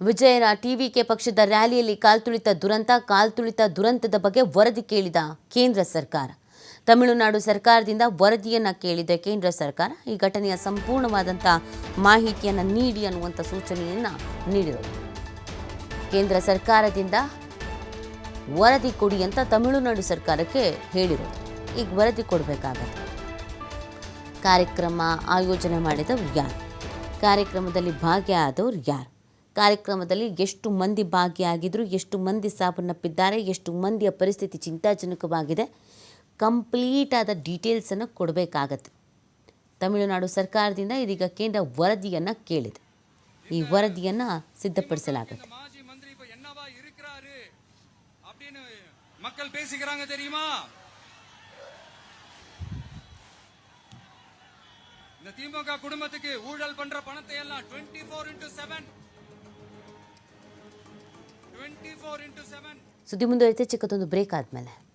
ವಿಜಯನ TVK ಪಕ್ಷದ ರ್ಯಾಲಿಯಲ್ಲಿ ಕಾಲ್ತುಳಿತ ದುರಂತ ಕಾಲ್ತುಳಿತ ದುರಂತದ ಬಗ್ಗೆ ವರದಿ ಕೇಳಿದ ಕೇಂದ್ರ ಸರ್ಕಾರ. ತಮಿಳುನಾಡು ಸರ್ಕಾರದಿಂದ ವರದಿಯನ್ನು ಕೇಳಿದ ಕೇಂದ್ರ ಸರ್ಕಾರ ಈ ಘಟನೆಯ ಸಂಪೂರ್ಣವಾದಂಥ ಮಾಹಿತಿಯನ್ನು ನೀಡಿ ಅನ್ನುವಂಥ ಸೂಚನೆಯನ್ನು ನೀಡಿದರು ಕೇಂದ್ರ ಸರ್ಕಾರದಿಂದ ವರದಿ ಕೊಡಿ ಅಂತ ತಮಿಳುನಾಡು ಸರ್ಕಾರಕ್ಕೆ ಹೇಳಿರೋದು. ಈಗ ವರದಿ ಕೊಡಬೇಕಾಗತ್ತೆ. ಕಾರ್ಯಕ್ರಮ ಆಯೋಜನೆ ಮಾಡಿದವರು ಯಾರು? ಕಾರ್ಯಕ್ರಮದಲ್ಲಿ ಭಾಗಿಯಾದವರು ಯಾರು? ಕಾರ್ಯಕ್ರಮದಲ್ಲಿ ಎಷ್ಟು ಮಂದಿ ಭಾಗಿಯಾಗಿದ್ರು ಎಷ್ಟು ಮಂದಿ ಸಾವನ್ನಪ್ಪಿದ್ದಾರೆ ಎಷ್ಟು ಮಂದಿಯ ಪರಿಸ್ಥಿತಿ ಚಿಂತಾಜನಕವಾಗಿದೆ ಕಂಪ್ಲೀಟ್ ಆದ ಡೀಟೇಲ್ಸನ್ನು ಕೊಡಬೇಕಾಗತ್ತೆ ತಮಿಳುನಾಡು ಸರ್ಕಾರದಿಂದ ಇದೀಗ ಕೇಂದ್ರ ವರದಿಯನ್ನು ಕೇಳಿದೆ ಈ ವರದಿಯನ್ನು ಸಿದ್ಧಪಡಿಸಲಾಗುತ್ತೆ மாஜி மந்திரி இப்ப என்னவா இருக்கிறாரு அப்படின்னு மக்கள் பேசிக்கிறாங்க தெரியுமா இந்த திமுக குடும்பத்துக்கு ஊழல் பண்ற பணத்தை எல்லாம் twenty four into seven twenty four into seven ಸುದ್ದಿ ಮುಂದುವರಿತೆ ಚಿಕ್ಕದೊಂದು ಬ್ರೇಕ್ ಆದಮೇಲೆ.